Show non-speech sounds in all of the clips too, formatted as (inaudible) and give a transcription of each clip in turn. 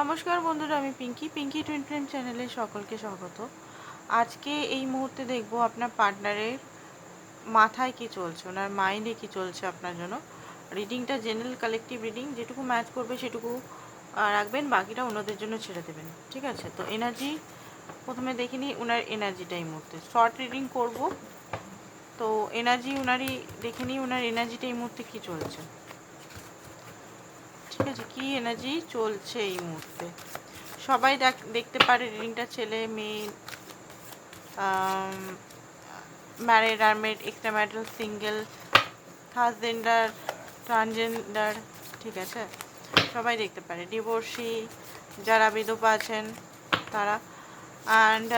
নমস্কার বন্ধুরা, আমি পিঙ্কি। পিঙ্কি টুইন ফ্রেন্ড চ্যানেলে সকলকে স্বাগত। আজকে এই মুহূর্তে দেখব আপনার পার্টনারের মাথায় কি চলছে, ওনার মাইন্ডে কি চলছে আপনার জন্য। রিডিংটা জেনারেল কালেকটিভ রিডিং যেটুকু ম্যাচ করবে সেটুকু রাখবেন, বাকিটা ওনাদের জন্য ছেড়ে দেবেন। ঠিক আছে? তো এনার্জি প্রথমে দেখিনি ওনার এনার্জিটা এই মুহূর্তে। শর্ট রিডিং করব। তো এনার্জি ওনারই দেখে নিই ওনার এনার্জিটা এই মুহূর্তে কী চলছে। ঠিক আছে কি এনার্জি চলছে এই মুহূর্তে। সবাই দেখ- দেখতে পারে রিডিংটা ছেলে, মেয়ে married armed extra marital single third gender transgender ঠিক আছে? সবাই দেখতে পারে। ডিভোর্সি যারা বিধবা আছেন, তারা। অ্যান্ড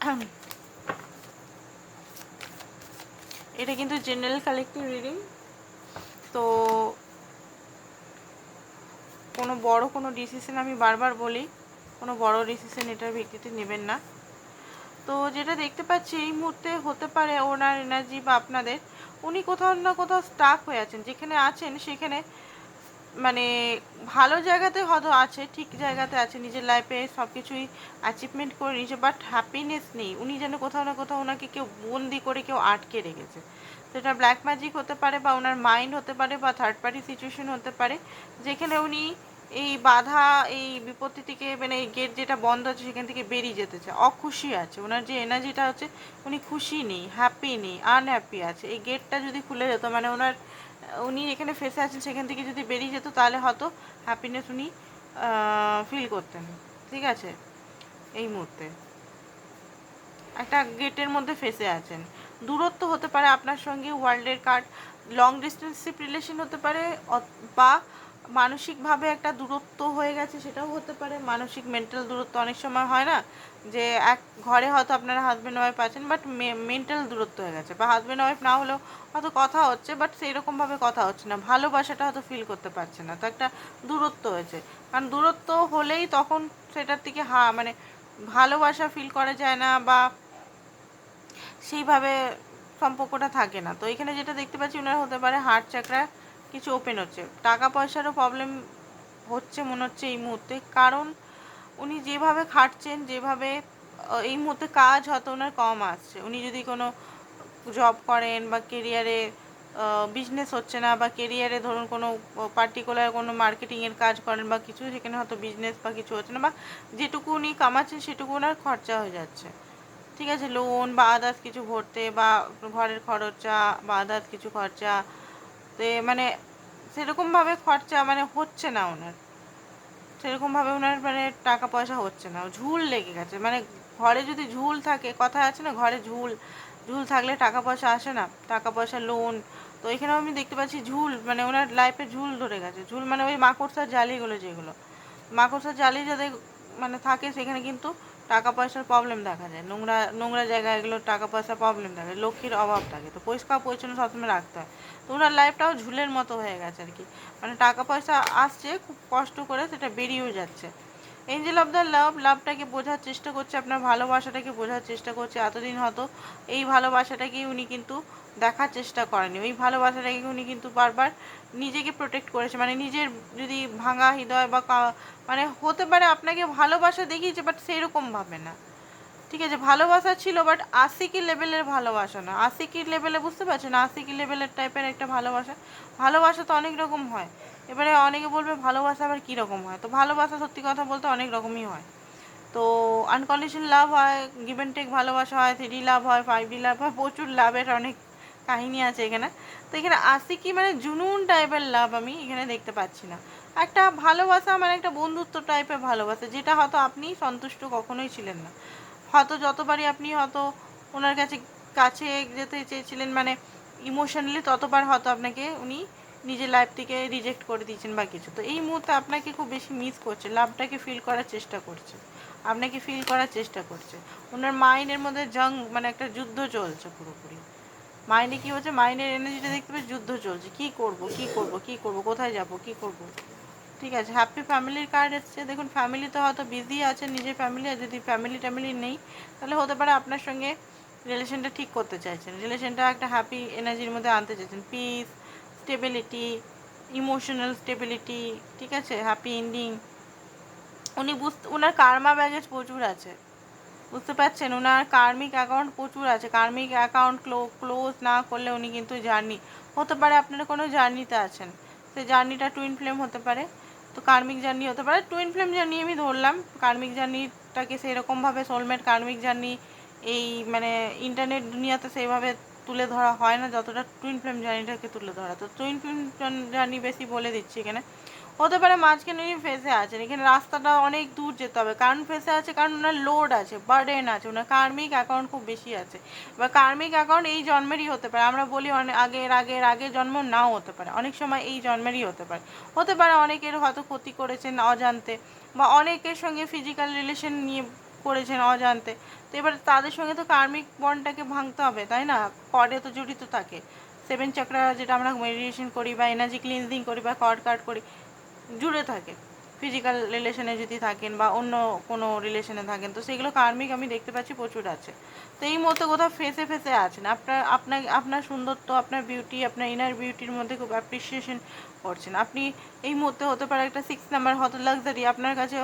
(clears throat) এটা কিন্তু জেনারেল কালেক্টিভ রিডিং তো কোনো বড় কোনো ডিসিশন আমি বারবার বলি, কোনো বড় ডিসিশন এটার ভিত্তিতে নেবেন না। তো যেটা দেখতে পাচ্ছি এই মুহূর্তে হতে পারে ওনার এনার্জি বা আপনাদের, উনি কোথাও না কোথাও স্টাক হয়ে আছেন, যেখানে আছেন সেখানে মানে ভালো জায়গাতে হয়তো আছে, ঠিক জায়গাতে আছে, নিজের লাইফে সব কিছুই অ্যাচিভমেন্ট করে নিয়েছে বাট হ্যাপিনেস নেই। উনি যেন কোথাও না কোথাও ওনাকে কেউ বন্দি করে কেউ আটকে রেখেছে। সেটা ব্ল্যাক ম্যাজিক হতে পারে বা ওনার মাইন্ড হতে পারে বা থার্ড পার্টি সিচুয়েশন হতে পারে। যেখানে উনি এই বাধা, এই বিপত্তি থেকে মানে এই গেট যেটা বন্ধ আছে সেখান থেকে বেরিয়ে যেতে চায়। অখুশি আছে। ওনার যে এনার্জিটা হচ্ছে, উনি খুশি নেই হ্যাপি নেই আনহ্যাপি আছে। এই গেটটা যদি খুলে যেত মানে ওনার, উনি এখানে ফেসে আছেন সেখান থেকে যদি বেরিয়ে যেত, তাহলে হয়তো হ্যাপিনেস উনি ফিল করতেন। ঠিক আছে? এই মুহূর্তে। একটা গেটের মধ্যে ফেসে আছেন। দূরত্ব হতে পারে আপনার সঙ্গে ওয়ার্ল্ডের কার্ড লং ডিস্টেন্সিভ রিলেশন হতে পারে বা মানসিকভাবে একটা দূরত্ব হয়ে গেছে সেটাও হতে পারে। মানসিক মেন্টাল দূরত্ব অনেক সময় হয় না যে এক ঘরে হয়তো আপনারা হাজব্যান্ড ওয়াইফ আছেন বাট মেন্টাল দূরত্ব হয়ে গেছে। বা হাজব্যান্ড ওয়াইফ না হলেও হয়তো কথা হচ্ছে বাট সেই রকমভাবে কথা হচ্ছে না। ভালোবাসাটা হয়তো ফিল করতে পারছে না। তো একটা দূরত্ব হয়েছে। কারণ দূরত্ব হলেই তখন সেটার থেকে হা মানে ভালোবাসা ফিল করা যায় না বা সেইভাবে সম্পর্কটা থাকে না। তো এখানে যেটা দেখতে পাচ্ছি, ওনার হতে পারে হার্ট চাকরা কিছু ওপেন হচ্ছে। টাকা পয়সারও প্রবলেম হচ্ছে, মনে হচ্ছে এই মুহূর্তে। কারণ উনি যেভাবে খাটছেন, যেভাবে এই মুহূর্তে কাজ হয়তো ওনার কম আসছে। উনি যদি কোনো জব করেন বা কেরিয়ারে বিজনেস হচ্ছে না বা কেরিয়ারে ধরুন কোনো পার্টিকুলার কোনো মার্কেটিংয়ের কাজ করেন বা কিছু, সেখানে হয়তো বিজনেস বা কিছু হচ্ছে না বা যেটুকু উনি কামাচ্ছেন, সেটুকু ওনার খরচা হয়ে যাচ্ছে। ঠিক আছে লোন বা আদার্স কিছু ভরতে বা ঘরের খরচা বা আদার্স কিছু খরচা, তে মানে সেরকমভাবে খরচা মানে হচ্ছে না ওনার। সেরকমভাবে ওনার মানে টাকা পয়সা হচ্ছে না। ঝুল লেগে গেছে। মানে ঘরে যদি ঝুল থাকে, কথা আছে না, ঘরে ঝুল ঝুল থাকলে টাকা পয়সা আসে না, টাকা পয়সা লোন তো এখানেও আমি দেখতে পাচ্ছি ঝুল মানে ওনার লাইফে ঝুল ধরে গেছে। ঝুল মানে ওই মাকড়সার জালিগুলো যেগুলো। মাকড়সার জালি যাদের মানে থাকে, সেখানে কিন্তু টাকা পয়সার প্রবলেম দেখা যায়। নোংরা নোংরা জায়গায় এগুলো টাকা পয়সার প্রবলেম থাকে লক্ষ্মীর অভাব থাকে। তো পরিষ্কার পরিচ্ছন্ন সবসময় রাখতে হয়। তো ওনার লাইফটাও ঝুলের মতো হয়ে গেছে আর কি। মানে টাকা পয়সা আসছে, খুব কষ্ট করে সেটা বেরিয়েও যাচ্ছে। এঞ্জেল অফ দ্য লাভ লাভটাকে বোঝার চেষ্টা করছে, আপনার ভালোবাসাটাকে বোঝার চেষ্টা করছে। এতদিন হয়তো এই ভালোবাসাটাকেই উনি কিন্তু দেখার চেষ্টা করেনি ওই ভালোবাসাটাকে উনি কিন্তু বারবার নিজেকে প্রোটেক্ট করেছে। মানে নিজের যদি ভাঙা হৃদয় বা মানে হতে পারে আপনাকে ভালোবাসা দেখিয়েছে বাট সেরকমভাবে না। ঠিক আছে, ভালোবাসা ছিল বাট আশিকি লেভেলের ভালোবাসা না। আশিকি লেভেলে বুঝতে পারছেন? আশিকি লেভেলের টাইপের একটা ভালোবাসা। ভালোবাসা তো অনেক রকম হয়। এবারে অনেকে বলবে ভালোবাসা আবার কী রকম হয়? তো ভালোবাসা সত্যি কথা বলতে অনেক রকমই হয়। তো আনকন্ডিশন লাভ হয় গিভ অ্যান্ড টেক ভালোবাসা হয় থ্রি লাভ হয় ফাইভ ডি লাভ হয়, প্রচুর লাভের অনেক কাহিনী আছে এখানে। তো এখানে আসি কি মানে জুনুন টাইপের লাভ আমি এখানে দেখতে পাচ্ছি না। একটা ভালোবাসা মানে একটা বন্ধুত্ব টাইপের ভালোবাসা, যেটা হয়তো আপনি সন্তুষ্ট কখনোই ছিলেন না। হয়তো যতবারই আপনি হয়তো ওনার কাছে কাছে যেতে চেয়েছিলেন মানে ইমোশনালি ততবার হয়তো আপনাকে উনি নিজের লাইফটিকে রিজেক্ট করে দিয়েছেন বা কিছু। তো এই মুহূর্তে আপনাকে খুব বেশি মিস করছে, লাভটাকে ফিল করার চেষ্টা করছে। আপনাকে ফিল করার চেষ্টা করছে। ওনার মাইন্ডের মধ্যে জং মানে একটা যুদ্ধ চলছে পুরোপুরি। মাইন্ডে কী হচ্ছে? মাইন্ডের এনার্জিটা দেখতে পাচ্ছি যুদ্ধ চলছে। কি করব কি করব কি করব, কোথায় যাব, কি করব? ঠিক আছে হ্যাপি ফ্যামিলির কার্ড এসছে। দেখুন ফ্যামিলি তো হয়তো বিজি আছে, নিজের ফ্যামিলি আর যদি ফ্যামিলি ট্যামিলি নেই, তাহলে হতে পারে আপনার সঙ্গে রিলেশনটা ঠিক করতে চাইছেন। রিলেশনটা একটা হ্যাপি এনার্জির মধ্যে আনতে চাইছেন। পিস স্টেবিলিটি ইমোশনাল স্টেবিলিটি ঠিক আছে? হ্যাপি এন্ডিং উনি বুঝতে ওনার কার্মা ব্যাগেজ প্রচুর আছে। বুঝতে পারছেন? ওনার কার্মিক অ্যাকাউন্ট প্রচুর আছে। কার্মিক অ্যাকাউন্ট ক্লোজ না করলে উনি কিন্তু জার্নি হতে পারে আপনারা কোনো জার্নিতে আছেন। সেই জার্নিটা টুইন ফ্লেম হতে পারে। তো কার্মিক জার্নি হতে পারে। টুইন ফ্লেম জার্নি আমি ধরলাম। কার্মিক জার্নিটাকে সেরকমভাবে সোলমেট কার্মিক জার্নি এই মানে ইন্টারনেট দুনিয়াতে সেইভাবে তুলে ধরা হয় না, যতটা টুইন ফ্লেম জার্নিটাকে তুলে ধরা। তো টুইন ফ্লেম জার্নি বেশি বলে দিচ্ছি এখানে। হতে পারে মাঝখানে উনি ফেসে আছেন, এখানে রাস্তাটা অনেক দূর যেতে হবে। কারণ ফেসে আছে, কারণ ওনার লোড আছে বার্ডেন আছে, ওনার কার্মিক অ্যাকাউন্ট খুব বেশি আছে। বা কার্মিক অ্যাকাউন্ট এই জন্মেরই হতে পারে। আমরা বলি অনেক আগের আগের আগের জন্ম নাও হতে পারে। অনেক সময় এই জন্মেরই হতে পারে। হতে পারে অনেকের হয়তো ক্ষতি করেছেন অজান্তে, বা অনেকের সঙ্গে ফিজিক্যাল রিলেশন নিয়ে করেছেন অজান্তে। তো এবার তাদের সঙ্গে তো কার্মিক বন্ডটাকে ভাঙতে হবে, তাই না? কর্ডে তো জড়িত থাকে। সেভেন চক্রা যেটা আমরা মেডিটেশন করি বা এনার্জি ক্লিনজিং করি বা কর্ড কাট করি, জুড়ে থাকে। ফিজিক্যাল রিলেশনে যদি থাকেন বা অন্য কোনো রিলেশনে থাকেন, তো সেগুলো কার্মিক আমি দেখতে পাচ্ছি প্রচুর আছে। তো এই মতো কোথাও ফেসে ফেসে আছেন। আপনার আপনার আপনার সুন্দরত্ব, আপনার বিউটি আপনার ইনার বিউটির মধ্যে খুব অ্যাপ্রিসিয়েশন করছেন। আপনি এই মুহূর্তে হতে পারে একটা সিক্স নাম্বার হয়তো লাক্সারি আপনার কাছে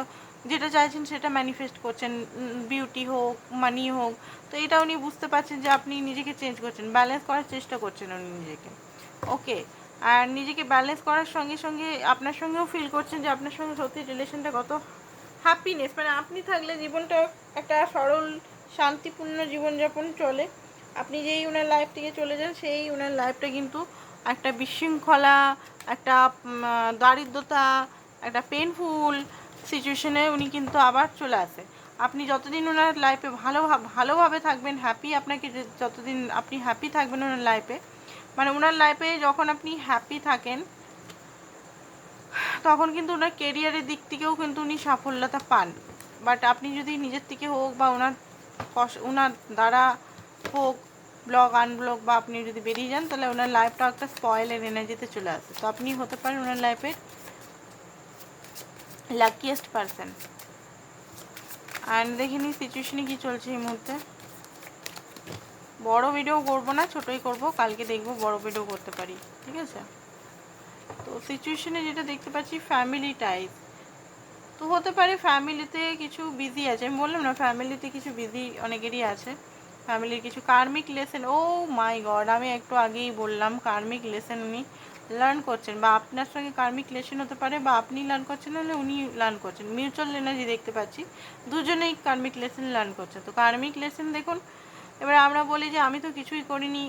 যেটা চাইছেন সেটা ম্যানিফেস্ট করছেন বিউটি হোক মানি হোক, তো এটা উনি বুঝতে পারছেন যে আপনি নিজেকে চেঞ্জ করছেন ব্যালেন্স করার চেষ্টা করছেন উনি নিজেকে। ওকে আর নিজেকে ব্যালেন্স করার সঙ্গে সঙ্গে আপনার সঙ্গেও ফিল করছেন যে আপনার সঙ্গে সত্যি রিলেশনটা কত হ্যাপিনেস মানে আপনি থাকলে জীবনটা একটা সরল, শান্তিপূর্ণ জীবনযাপন চলে। আপনি যেই ওনার লাইফ থেকে চলে যান, সেই ওনার লাইফটা কিন্তু একটা বিশৃঙ্খলা, একটা দারিদ্রতা, একটা পেনফুল সিচুয়েশনে উনি কিন্তু আবার চলে আসে। আপনি যতদিন ওনার লাইফে ভালো, ভালোভাবে থাকবেন হ্যাপি আপনাকে যতদিন আপনি হ্যাপি থাকবেন ওনার লাইফে মানে ওনার লাইফে যখন আপনি হ্যাপি থাকেন, তখন কিন্তু ওনার কেরিয়ারের দিক থেকেও কিন্তু উনি সাফল্যতা পান। বাট আপনি যদি নিজের থেকে হোক বা ওনার ওনার দ্বারা হোক ব্লগ আনব্লগ বা আপনি যদি বেরিয়ে যান, তাহলে ওনার লাইফটা একটা স্পয়েলের এনার্জিতে চলে আসে। তো আপনি হতে পারেন ওনার লাইফের লাকিয়েস্ট পারসন অ্যান্ড দেখিনি সিচুয়েশনে কী চলছে এই মুহূর্তে। বড় ভিডিও করব না, ছোটই করব, কালকে দেখব বড় ভিডিও করতে পারি, ঠিক আছে? তো সিচুয়েশনে যেটা দেখতে পাচ্ছি ফ্যামিলি টাইপ তো হতে পারে ফ্যামিলিতে কিছু বিজি আছে, আমি বললাম না ফ্যামিলিতে কিছু বিজি অনেকেরই আছে। ফ্যামিলির কিছু কার্মিক লেসেন ও মাই গড আমি একটু আগেই বললাম কার্মিক লেসেন উনি লার্ন করছেন বা আপনার সঙ্গে কার্মিক লেসন হতে পারে বা আপনি লার্ন করছেন নাহলে উনি লার্ন করছেন। মিউচুয়াল এনার্জি দেখতে পাচ্ছি, দুজনেই কার্মিক লেসন লার্ন করছে। তো কার্মিক লেসন দেখুন, এবার আমরা বলি যে আমি তো কিছুই করিনি,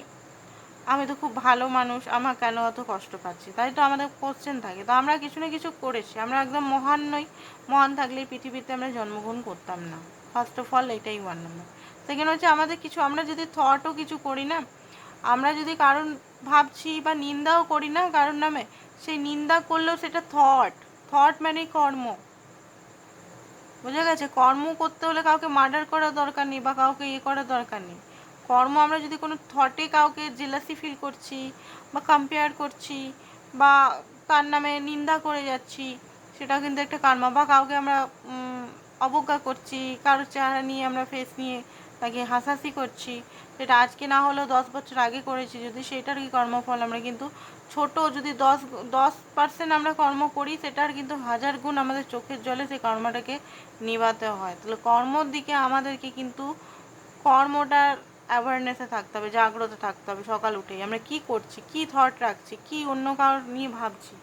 আমি তো খুব ভালো মানুষ, আমার কেন অত কষ্ট পাচ্ছি? তাই তো আমাদের কোশ্চেন থাকে। তো আমরা কিছু না কিছু করেছি, আমরা একদম মহান নই। মহান থাকলে পৃথিবীতে আমরা জন্মগ্রহণ করতাম না। ফার্স্ট অফ অল এটাই ওয়ান নম্বর সেকেন্ড হচ্ছে আমাদের কিছু, আমরা যদি থটও কিছু করি না, আমরা যদি কারণ ভাবছি বা নিন্দাও করি না কারোর নামে সেই নিন্দা করলেও সেটা থট থট মানে কর্ম। বোঝা গেছে? কর্ম করতে হলে কাউকে মার্ডার করার দরকার নেই বা কাউকে ইয়ে করার দরকার নেই। কর্ম আমরা যদি কোনো থটে কাউকে জেলাসি ফিল করছি বা কম্পেয়ার করছি বা তার নামে নিন্দা করে যাচ্ছি, সেটাও কিন্তু একটা কর্ম বা কাউকে আমরা অবজ্ঞা করছি, কারোর চেহারা নিয়ে আমরা ফেস নিয়ে তাকে হাসাহাসি করছি সেটা আজকে না হলেও দশ বছর আগে করেছি, যদি সেটার কি কর্মফল? আমরা কিন্তু ছোট, যদি দশ দশ পার্সেন্ট আমরা কর্ম করি, সেটার কিন্তু হাজার গুণ আমাদের চোখের জলে সেই কর্মটাকে নিভাতে হয়। তাহলে কর্মর দিকে আমাদেরকে কিন্তু কর্মটার অ্যাওয়ারনেসে থাকতে হবে, জাগ্রত থাকতে হবে সকাল উঠেই। আমরা কি করছি, কি থট রাখছি, কি অন্য কারোর নিয়ে ভাবছি?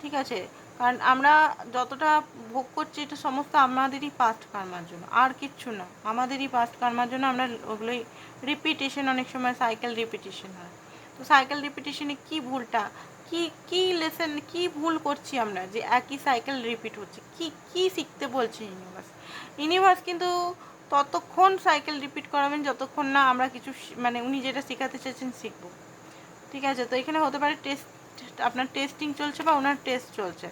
ঠিক আছে? কারণ আমরা যতটা ভোগ করছি, এটা সমস্ত আমাদেরই পাস্ট কর্মার জন্য। আর কিচ্ছু না, আমাদেরই পাস্ট কর্মার জন্য আমরা ওগুলোই রিপিটেশন অনেক সময় সাইকেল রিপিটেশন হয়। তো সাইকেল রিপিটেশনে কি ভুলটা, কি কি লেসন কি ভুল করছি আমরা যে একই সাইকেল রিপিট হচ্ছে? কি কি শিখতে বলছে ইউনিভার্স ইউনিভার্স কিন্তু ততক্ষণ সাইকেল রিপিট করাবেন যতক্ষণ না আমরা কিছু মানে উনি যেটা শেখাতে চাইছেন শিখব। ঠিক আছে? তো এখানে হতে পারে টেস্ট আপনার টেস্টিং চলছে বা ওনার টেস্ট চলছে।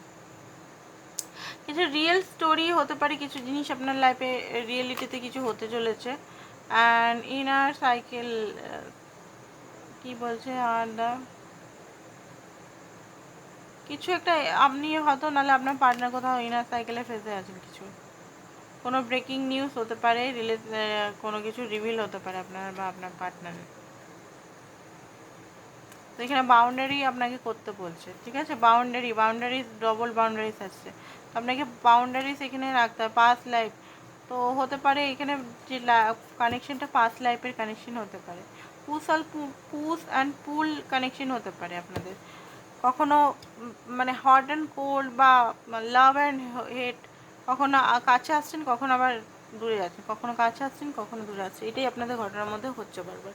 কিছু রিয়েল স্টোরি হতে পারে, কিছু জিনিস আপনার লাইফে রিয়েলিটিতে কিছু হতে চলেছে। অ্যান্ড ইনার সাইকেল কি বলছে, আর কিছু একটা, আপনি হয়তো নাহলে আপনার পার্টনার কোথাও ইনার সাইকেলে ফেসে আছেন কিছু। কোনো ব্রেকিং নিউজ হতে পারে রিলে কোনো কিছু রিভিল হতে পারে আপনার বা আপনার পার্টনারের তো এখানে বাউন্ডারি আপনাকে করতে বলছে, ঠিক আছে? বাউন্ডারি বাউন্ডারিজ ডবল বাউন্ডারিজ আসছে। আপনাকে বাউন্ডারিজ এখানে রাখতে হয় পাস লাইফ তো হতে পারে এখানে যে কানেকশনটা পাস লাইফের কানেকশন হতে পারে। পুস আর পুস অ্যান্ড পুল কানেকশন হতে পারে আপনাদের। কখনো মানে হট অ্যান্ড কোল্ড বা লাভ অ্যান্ড হেট কখনো কাছে আসছেন, কখনো আবার দূরে যাচ্ছেন। কখনো কাছে আসছেন, কখনো দূরে আসছেন এটাই আপনাদের ঘটনার মধ্যে হচ্ছে বারবার।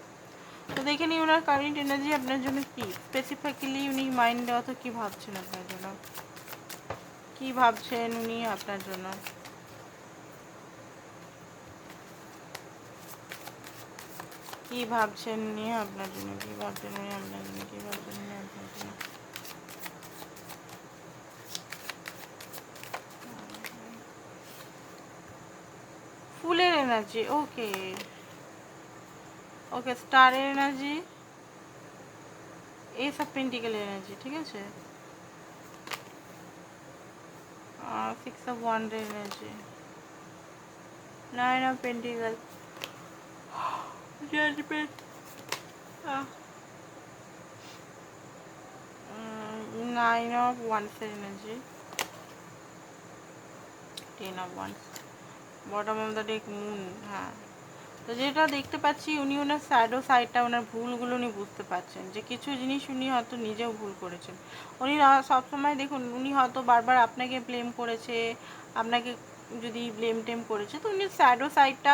তো দেখে নিই ওনার কারেন্ট এনার্জি আপনার জন্য কী? স্পেসিফিক্যালি উনি মাইন্ডে অত কী ভাবছেন আপনার জন্য? কি ভাবছেন উনি আপনার জন্য? কি ভাবছেন উনি আপনার জন্য? কি ভাবছেন উনি আপনার জন্য? কি ভাবছেন উনি আপনার জন্য? ফুলের এনার্জি, ওকে। ওকে, স্টারের energy, ace of pentacle energy, ঠিক আছে? Six of wands energy nine of pentacle judgement nine of wands energy. Ten of wands. Bottom of the deck moon. হ্যাঁ তো যেটা দেখতে পাচ্ছি, উনি ওনার স্যাডো সাইডটা ওনার ভুলগুলো উনি বুঝতে পারছেন। যে কিছু জিনিস উনি হয়তো নিজেও ভুল করেছেন। উনি সবসময় দেখুন, উনি হয়তো বারবার আপনাকে ব্লেম করেছে, আপনাকে যদি ব্লেম টেম করেছে, তো উনি স্যাডো সাইডটা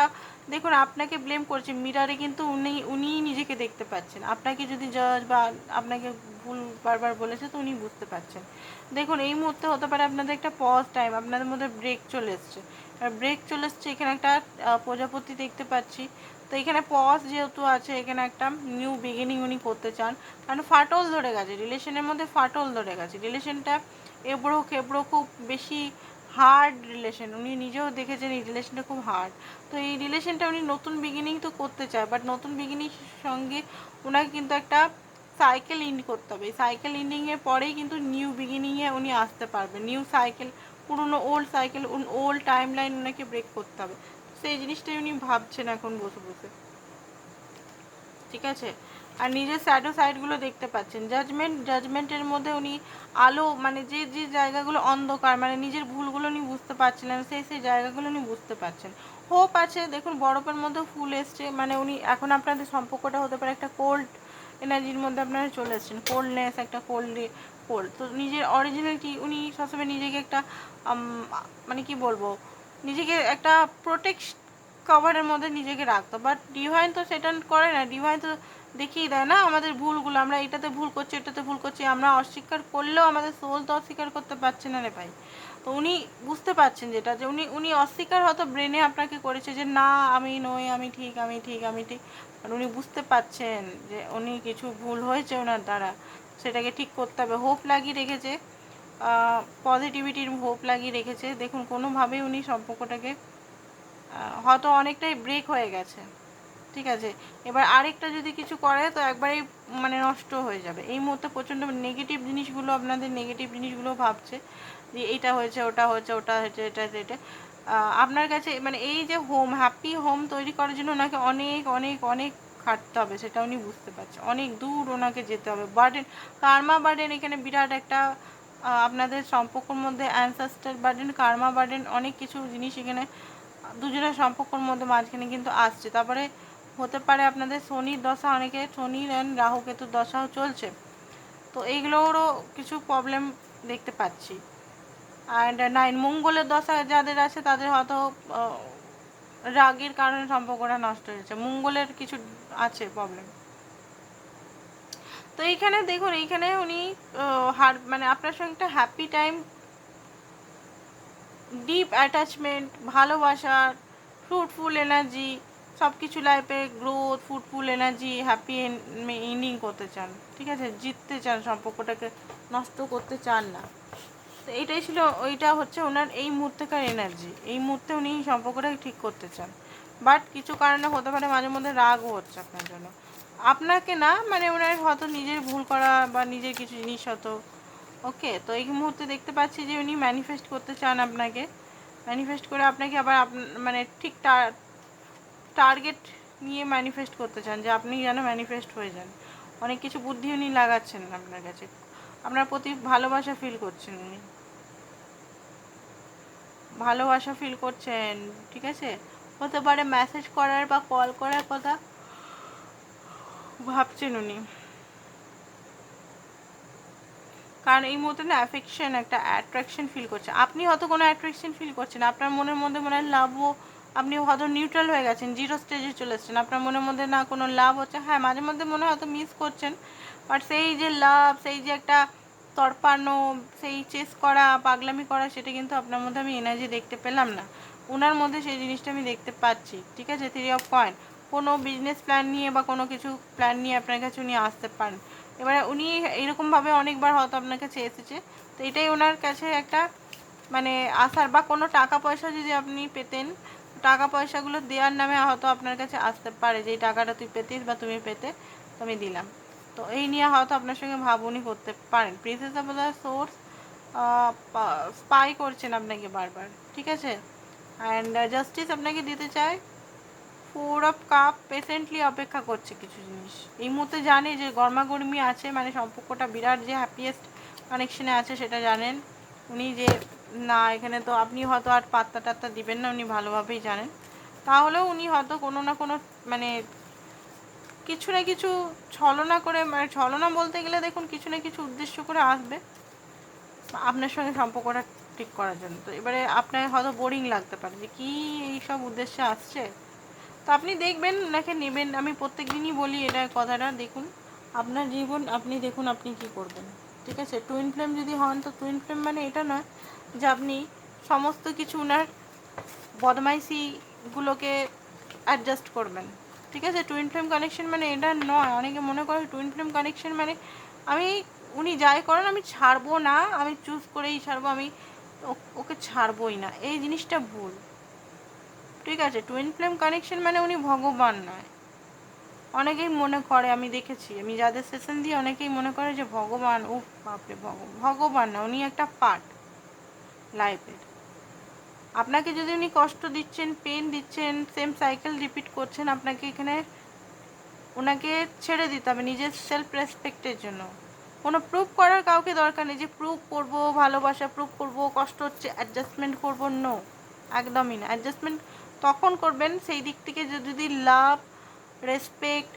দেখুন, আপনাকে ব্লেম করেছে। মিরারে কিন্তু উনি উনিই নিজেকে দেখতে পাচ্ছেন। আপনাকে যদি জাজ বা আপনাকে ভুল বারবার বলেছে, তো উনি বুঝতে পারছেন। দেখুন, এই মুহূর্তে হতে পারে আপনাদের একটা পজ টাইম আপনাদের মধ্যে ব্রেক চলে এসছে। ব্রেক চলে এসছে, এখানে একটা প্রজাপতি দেখতে পাচ্ছি। তো এখানে পজ যেহেতু আছে, এখানে একটা নিউ বিগিনিং উনি করতে চান। কারণ ফাটল ধরে গেছে রিলেশনের মধ্যে ফাটল ধরে গেছে। রিলেশনটা এবড়ো খেবড়ো, খুব বেশি হার্ড রিলেশন উনি নিজেও দেখেছেন এই রিলেশনটা খুব হার্ড তো এই রিলেশনটা উনি নতুন বিগিনিং তো করতে চায় বাট নতুন বিগিনিং সঙ্গে ওনাকে কিন্তু একটা সাইকেল ইন্ড করতে হবে। সাইকেল ইন্ডিংয়ের পরেই কিন্তু নিউ বিগিনিংয়ে উনি আসতে পারবেন। নিউ সাইকেল পুরনো old cycle old time line ওনাকে ব্রেক করতে হবে। সেই জিনিসটাই উনি ভাবছেন এখন বসে বসে। ঠিক আছে? আর নিজের স্যাডো সাইডগুলো দেখতে পাচ্ছেন। জাজমেন্ট জাজমেন্টের মধ্যে উনি আলো মানে যে যে জায়গাগুলো অন্ধকার মানে নিজের ভুলগুলো উনি বুঝতে পারছিলেন, সেই সেই জায়গাগুলো উনি বুঝতে পারছেন। হোপ আছে, দেখুন বরফের মধ্যে ফুল এসছে মানে উনি এখন আপনাদের সম্পর্কটা হতে পারে একটা কোল্ড এনার্জির মধ্যে আপনারা চলে এসেছেন। কোল্ডনেস একটা কোল্ড কোল্ড তো নিজের অরিজিনালিটি উনি সবসময় নিজেকে একটা মানে কি বলব, নিজেকে একটা প্রোটেক্ট কভারের মধ্যে নিজেকে রাখতো। বাট ডিভাইন তো সেটা করে না ডিভাইন তো দেখিয়ে দেয় না আমাদের ভুলগুলো, আমরা এটাতে ভুল করছি এটাতে ভুল করছি, আমরা অস্বীকার করলেও আমাদের সোল তো অস্বীকার করতে পারছে না রে ভাই। তো উনি বুঝতে পারছেন যেটা, যে উনি উনি অস্বীকার হয়তো ব্রেনে আপনাকে করেছে যে, না, আমি নই, আমি ঠিক আমি ঠিক আমি ঠিক। আর উনি বুঝতে পারছেন যে উনি কিছু ভুল হয়েছে ওনার দ্বারা, সেটাকে ঠিক করতে হবে। হোপ লাগিয়ে রেখেছে পজিটিভিটির হোপ লাগিয়ে রেখেছে। দেখুন, কোনোভাবেই উনি সম্পর্কটাকে হয়তো অনেকটাই ব্রেক হয়ে গেছে। ঠিক আছে? এবার আরেকটা যদি কিছু করে, তো একবারেই মানে নষ্ট হয়ে যাবে। এই মুহূর্তে প্রচণ্ড নেগেটিভ জিনিসগুলো, আপনাদের নেগেটিভ জিনিসগুলো ভাবছে যে এইটা হয়েছে, ওটা হয়েছে ওটা হয়েছে, এটা এটা। আপনার কাছে মানে এই যে হোম হ্যাপি হোম তৈরি করার জন্য ওনাকে অনেক অনেক অনেক খাটতে হবে, সেটা উনি বুঝতে পারছে অনেক দূর ওনাকে যেতে হবে। বার্ডেন কার্মা বার্ডেন এখানে বিরাট একটা আপনাদের সম্পর্কের মধ্যে অ্যানসাস্টার বার্ডেন কার্মা বার্ডেন অনেক কিছু জিনিস এখানে, দুজনের সম্পর্কের মধ্যে মাঝখানে কিন্তু আসছে। তারপরে হতে পারে আপনাদের শনির দশা, অনেকে শনির অ্যান্ড রাহু কেতুর দশাও চলছে। তো এইগুলোরও কিছু প্রবলেম দেখতে পাচ্ছি। অ্যান্ড নাইন মঙ্গলের দশা যাদের আছে, তাদের হয়তো রাগের কারণে সম্পর্কটা নষ্ট হয়েছে। মঙ্গলের কিছু আছে প্রবলেম তো এইখানে দেখুন, এইখানে উনি হার মানে আপনার সঙ্গে একটা হ্যাপি টাইম ডিপ অ্যাটাচমেন্ট ভালোবাসার ফ্রুটফুল এনার্জি সব কিছু লাইফে growth fruitful energy happy ending করতে চান। ঠিক আছে? জিততে চান, সম্পর্কটাকে নষ্ট করতে চান না। তো এইটাই ছিল, ওইটা হচ্ছে ওনার এই মুহূর্তেকার এনার্জি এই মুহূর্তে উনি সম্পর্কটাকে ঠিক করতে চান। বাট কিছু কারণে হতে পারে মাঝে মধ্যে রাগও হচ্ছে আপনার জন্য। আপনাকে না মানে ওনার হয়তো নিজের ভুল করা বা নিজের কিছু জিনিস হয়তো ওকে তো এই মুহূর্তে দেখতে পাচ্ছি যে উনি ম্যানিফেস্ট করতে চান আপনাকে। ম্যানিফেস্ট করে আপনাকে আবার মানে ঠিক টার্গেট নিয়ে ম্যানিফেস্ট করতে চান, যে আপনি যেন ম্যানিফেস্ট হয়ে যান। অনেক কিছু বুদ্ধি উনি লাগাচ্ছেন আপনার কাছে। আপনার প্রতি ভালোবাসা ফিল করছেন উনি। ভালোবাসা ফিল করছেন, ঠিক আছে? হতে পারে মেসেজ করার বা কল করার কথা ভাবছেন উনি। কারণ এই মুহূর্তে না অ্যাফেকশন একটা অ্যাট্রাকশন ফিল করছে। আপনি হয়তো কোনো অ্যাট্রাকশন ফিল করছেন, আপনার মনের মধ্যে মনে হয় লাভও আপনি হয়তো নিউট্রাল হয়ে গেছেন জিরো স্টেজে চলে এসেছেন। আপনার মনের মধ্যে না কোনো লাভ হচ্ছে। হ্যাঁ মাঝে মধ্যে মনে হয়তো মিস করছেন বাট সেই যে লাভ, সেই যে একটা তড়পানো, সেই চেস করা, পাগলামি করা, সেটা কিন্তু আপনার মধ্যে আমি এনার্জি দেখতে পেলাম না। ওনার মধ্যে সেই জিনিসটা আমি দেখতে পাচ্ছি, ঠিক আছে? থ্রি অফ কয়েন কোনো বিজনেস প্ল্যান নিয়ে বা কোনো কিছু প্ল্যান নিয়ে আপনার কাছে উনি আসতে পারেন। এবারে উনি এরকমভাবে অনেকবার হয়তো আপনার কাছে এসেছে, তো এটাই ওনার কাছে একটা মানে আসার বা কোনো টাকা পয়সা যদি আপনি পেতেন টাকা পয়সাগুলো দেওয়ার নামে হয়তো আপনার কাছে আসতে পারে যে টাকাটা তুই পেতিস বা তুমি পেতে আমি দিলাম। তো এই নিয়ে হয়তো আপনার সঙ্গে ভাবুনি করতে পারেন। প্রিন্সেস দ্য সোর্স স্পাই করছেন আপনাকে বারবার, ঠিক আছে? অ্যান্ড জাস্টিস আপনাকে দিতে চায়। ফোর অফ কাপ পেশেন্টলি অপেক্ষা করছে কিছু জিনিস। এই মুহূর্তে জানে যে গরমাগরমি আছে মানে সম্পর্কটা বিরাট যে হ্যাপিয়েস্ট কানেকশনে আছে সেটা জানেন। উনি যে না, এখানে তো আপনি হয়তো আর পাত্তা টাত্তা দিবেন না, উনি ভালোভাবেই জানেন। তাহলেও উনি হয়তো কোনো না কোনো মানে কিছু না কিছু ছলনা করে মানে ছলনা বলতে গেলে দেখুন কিছু না কিছু উদ্দেশ্য করে আসবে আপনার সঙ্গে সম্পর্কটা ঠিক করার জন্য। তো এবারে আপনার হয়তো বোরিং লাগতে পারে যে কী এইসব উদ্দেশ্যে আসছে। তো আপনি দেখবেন ওনাকে নেবেন। আমি প্রত্যেক দিনই বলি এটা কথাটা, দেখুন আপনার জীবন, আপনি দেখুন আপনি কি করবেন। ঠিক আছে? টুইন ফ্লেম যদি হন, তো টুইন ফ্লেম মানে এটা নয় যে আপনি সমস্ত কিছু ওনার বদমাইশিগুলোকে অ্যাডজাস্ট করবেন। ঠিক আছে? টুইন ফ্লেম কানেকশন মানে এটা নয়। অনেকে মনে করে টুইন ফ্লেম কানেকশন মানে আমি, উনি যাই করেন, আমি ছাড়বো না, আমি চুজ করেই ছাড়বো, আমি ওকে ছাড়বই না। এই জিনিসটা ভুল। ঠিক আছে? টুইন ফ্লেম কানেকশন মানে উনি ভগবান নয়। অনেকেই মনে করে, আমি দেখেছি, আমি যাদের সেশন দিই অনেকেই মনে করে যে ভগবান ও বাপরে ভগবান না, উনি একটা পার্ট। লাইফের আপনাকে যদি উনি কষ্ট দিচ্ছেন পেন দিচ্ছেন সেম সাইকেল রিপিট করছেন, আপনাকে এখানে ওনাকে ছেড়ে দিতে হবে নিজের সেলফ রেসপেক্টের জন্য। কোনো প্রুভ করার কাউকে দরকার নেই যে প্রুভ করব, ভালোবাসা প্রুভ করব, কষ্ট হচ্ছে অ্যাডজাস্টমেন্ট করব নো একদমই না। অ্যাডজাস্টমেন্ট তখন করবেন, সেই দিক থেকে যদি লাভ রেসপেক্ট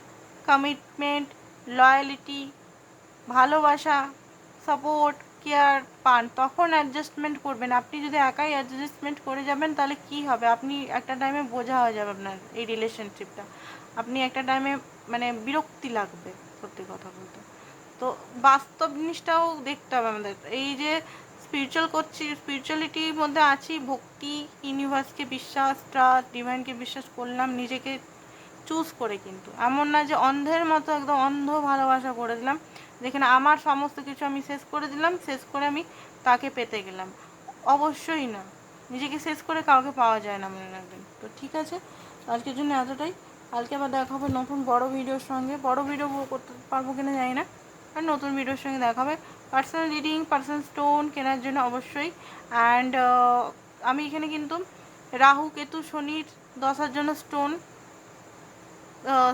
কমিটমেন্ট লয়ালিটি ভালোবাসা সাপোর্ট কেয়ার পান, তখন অ্যাডজাস্টমেন্ট করবেন। আপনি যদি একাই অ্যাডজাস্টমেন্ট করে যাবেন, তাহলে কি হবে? আপনি একটা টাইমে বোঝা হয়ে যাবে আপনার এই রিলেশনশিপটা আপনি একটা টাইমে মানে বিরক্তি লাগবে, সত্যি কথা বলতে। তো বাস্তব জিনিসটাও দেখতে হবে আমাদের। এই যে স্পিরিচুয়াল করছি স্পিরিচুয়ালিটির মধ্যে আছি, ভক্তি ইউনিভার্সকে বিশ্বাস ট্রাস্ট ডিভাইনকে বিশ্বাস করলাম, নিজেকে চুজ করে কিন্তু। এমন না যে অন্ধের মতো একদম অন্ধ ভালোবাসা করে দিলাম। যেখানে আমার সমস্ত কিছু আমি শেষ করে দিলাম, শেষ করে আমি তাকে পেতে গেলাম। অবশ্যই না। নিজেকে শেষ করে কাউকে পাওয়া যায় না, মনে রাখবেন। তো ঠিক আছে, আজকের জন্য এতটাই। কালকে আবার দেখা হবে নতুন বড় ভিডিওর সঙ্গে। বড় ভিডিও করতে পারব কিনা জানি না আর নতুন ভিডিওর সঙ্গে দেখা হবে। পার্সোনাল রিডিং পার্সোনাল স্টোন কেনার জন্য অবশ্যই। অ্যান্ড আমি এখানে কিন্তু রাহু, কেতু, শনির দশার জন্য স্টোন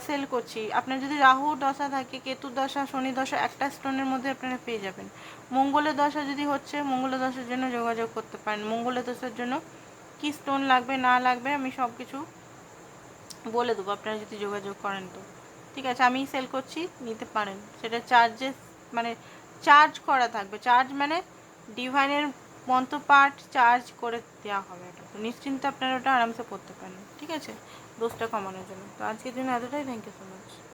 সেল করছি। আপনার যদি রাহু দশা থাকে কেতুর দশা, শনি দশা, একটা স্টোনের মধ্যে আপনারা পেয়ে যাবেন। মঙ্গলের দশা যদি হচ্ছে মঙ্গলের দশার জন্য যোগাযোগ করতে পারেন। মঙ্গলের দশার জন্য কি স্টোন লাগবে, না লাগবে, আমি সব কিছু বলে দেবো। আপনারা যদি যোগাযোগ করেন তো। ঠিক আছে আমি সেল করছি, নিতে পারেন। সেটা চার্জেস মানে চার্জ করা থাকবে। চার্জ মানে ডিভাইনের মন্ত্রপাঠ চার্জ করে দেওয়া হবে। এটা তো নিশ্চিন্তে আপনারা ওটা আরামসে করতে পারেন। ঠিক আছে? দোষটা কমানোর জন্য। তো আজকের জন্য এতটাই। Thank you so much